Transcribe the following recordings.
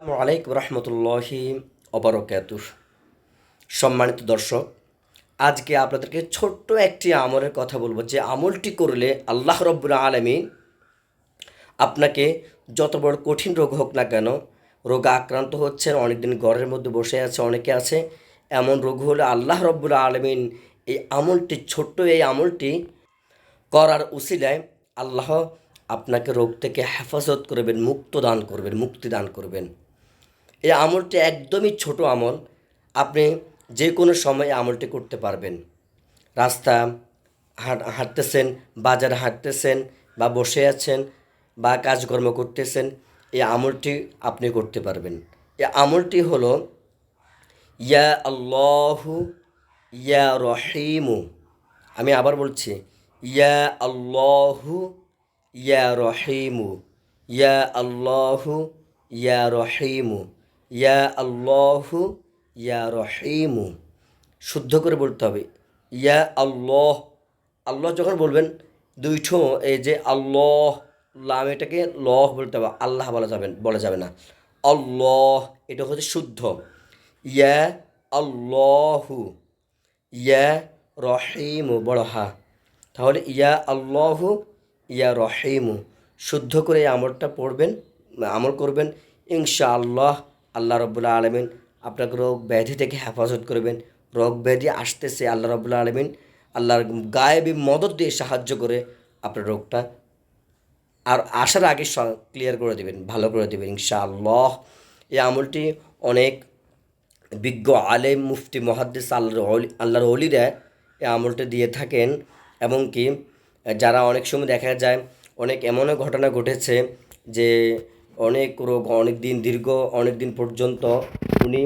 আসসালামু আলাইকুম রহমতুল্লাহি অবরকাতুর সম্মানিত দর্শক, আজকে আপনাদেরকে ছোট্ট একটি আমলের কথা বলব। যে আমলটি করলে আল্লাহ রব্বুল আলমিন আপনাকে যত বড় কঠিন রোগ হোক না কেন, রোগে আক্রান্ত হচ্ছেন, অনেকদিন ঘরের মধ্যে বসে আছে, অনেকে আছে, এমন রোগ হলে আল্লাহ রব্বুল আলমিন এই আমলটি, ছোট্ট এই আমলটি করার উসিলায় আল্লাহ আপনাকে রোগ থেকে হেফাজত করবেন, মুক্ত দান করবেন, মুক্তি দান করবেন। এই আমলটি একদমই ছোট আমল। আপনি যে কোনো সময়ে আমলটি করতে পারবেন। রাস্তা হাঁটতেছেন, বাজারে হাঁটতেছেন বা বসে আছেন বা কাজকর্ম করতেছেন, এই আমলটি আপনি করতে পারবেন। এই আমলটি হলো, ইয়া আল্লাহু ইয়া রহিমু। আমি আবার বলছি, ইয়া আল্লাহু ইয়া রহিমু। ইয়া আল্লাহু ইয়া রহিমু। ইয়া আল্লাহু, ইয়া রহিমু। শুদ্ধ করে বলতে হবে, ইয়া আল্লাহ। আল্লাহ যখন বলবেন দুইঠো এই যে আল্লাহ, লাম এটাকে লহ বলতে হবে, আল্লাহ বলা যাবে বলা যাবে না। আল্লাহ, এটা হচ্ছে শুদ্ধ। ইয়া আল্লাহু, ইয়া রহিমু বড় হা। তাহলে ইয়া আল্লাহু, ইয়া রহিমু। শুদ্ধ করে আমলটা পড়বেন, আমল করবেন ইনশা আল্লাহ রব্বুল্লা আলমিন আপনাকে রোগ ব্যাধি থেকে হেফাজত করবেন। রোগ ব্যাধি আসতেছে আল্লাহ রব্বুল্লা আলমিন। আল্লাহর গায়েবী মদত দিয়ে সাহায্য করে আপনার রোগটা আর আসার আগে ক্লিয়ার করে দেবেন, ভালো করে দেবেন, ইনশাআল্লাহ। এই আমলটি অনেক বিজ্ঞ আলেম, মুফতি, মহাদ্দিস, আল্লাহর আল্লাহর অলিরা এই আমলটি দিয়ে থাকেন। এবং কি, যারা অনেক সময় দেখা যায়, অনেক এমনও ঘটনা ঘটেছে যে অনেক রোগ, অনেক দিন দীর্ঘ, অনেক দিন পর্যন্ত উনি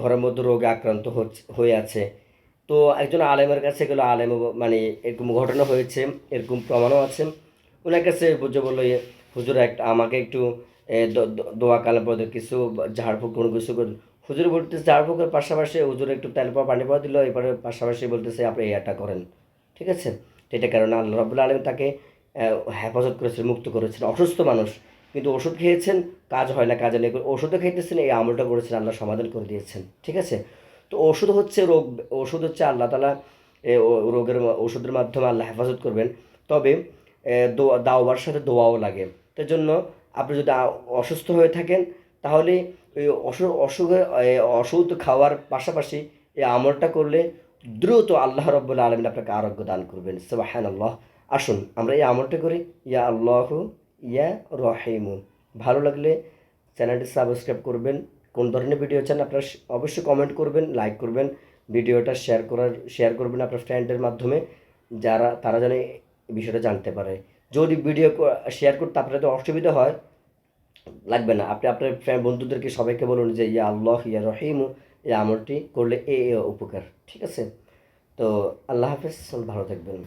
ঘরের মধ্যে রোগে আক্রান্ত হয়ে আছে। তো একজন আলেমের কাছে গেলো, আলেম মানে এরকম ঘটনা হয়েছে, এরকম প্রমাণও আছে। ওনার কাছে বুঝে বলল হুজুর একটা আমাকে একটু দোয়া কালে পদে কিছু ঝাড়ফুঁক কোনো কিছু হুজুর বলতেছে ঝাড়ফুঁকের পাশাপাশি হুজুর একটু তেল পাওয়া পানি পাওয়া দিল এবারে পাশাপাশি বলতেছে, আপনি এটা করেন। ঠিক আছে? এটা কারণে আল্লাহ রাবুল্লাহ আলম তাকে হেফাজত করেছেন, মুক্ত করেছেন। অসুস্থ মানুষ। কিন্তু ওষুধ খেয়েছেন কাজ হয় না কাজে নেই ওষুধও খাইতেছেন এই আমলটা করেছেন আল্লাহ সমাধান করে দিয়েছেন ঠিক আছে? তো ওষুধ হচ্ছে রোগ ওষুধ হচ্ছে আল্লাহ তালা রোগের ওষুধের মাধ্যমে আল্লাহ হেফাজত করবেন। তবে দাওয়ার সাথে দোয়াও লাগে। তার জন্য আপনি যদি অসুস্থ হয়ে থাকেন তাহলে ওই অসুখ অসুখে এ, ওষুধ খাওয়ার পাশাপাশি এই আমলটা করলে দ্রুত আল্লাহ রব্বুল্লা আলমিন আপনাকে আরোগ্য দান করবেন। সুবাহান আল্লাহ আসুন আমরা এই আমলটা করি। ইয়া আল্লাহু ইয়া রহিমু। ভালো লাগলে চ্যানেলটি সাবস্ক্রাইব করবেন। কোন ধরনের ভিডিও চান আপনারা অবশ্যই কমেন্ট করবেন লাইক করবেন। ভিডিওটা শেয়ার করার শেয়ার করবেন আপনার ফ্রেন্ডের মাধ্যমে, যারা, তারা যেন বিষয়টা জানতে পারে। যদি ভিডিও শেয়ার করতে আপনাদের অসুবিধা হয়, লাগবে না। আপনি আপনার ফ্রেন্ড বন্ধুদেরকে সবাইকে বলুন যে, ইয়া আল্লাহ, ইয়া রহিমু, এই আমলটি করলে এ, উপকার। ঠিক আছে? তো আল্লাহ হাফেজ, ভালো থাকবেন।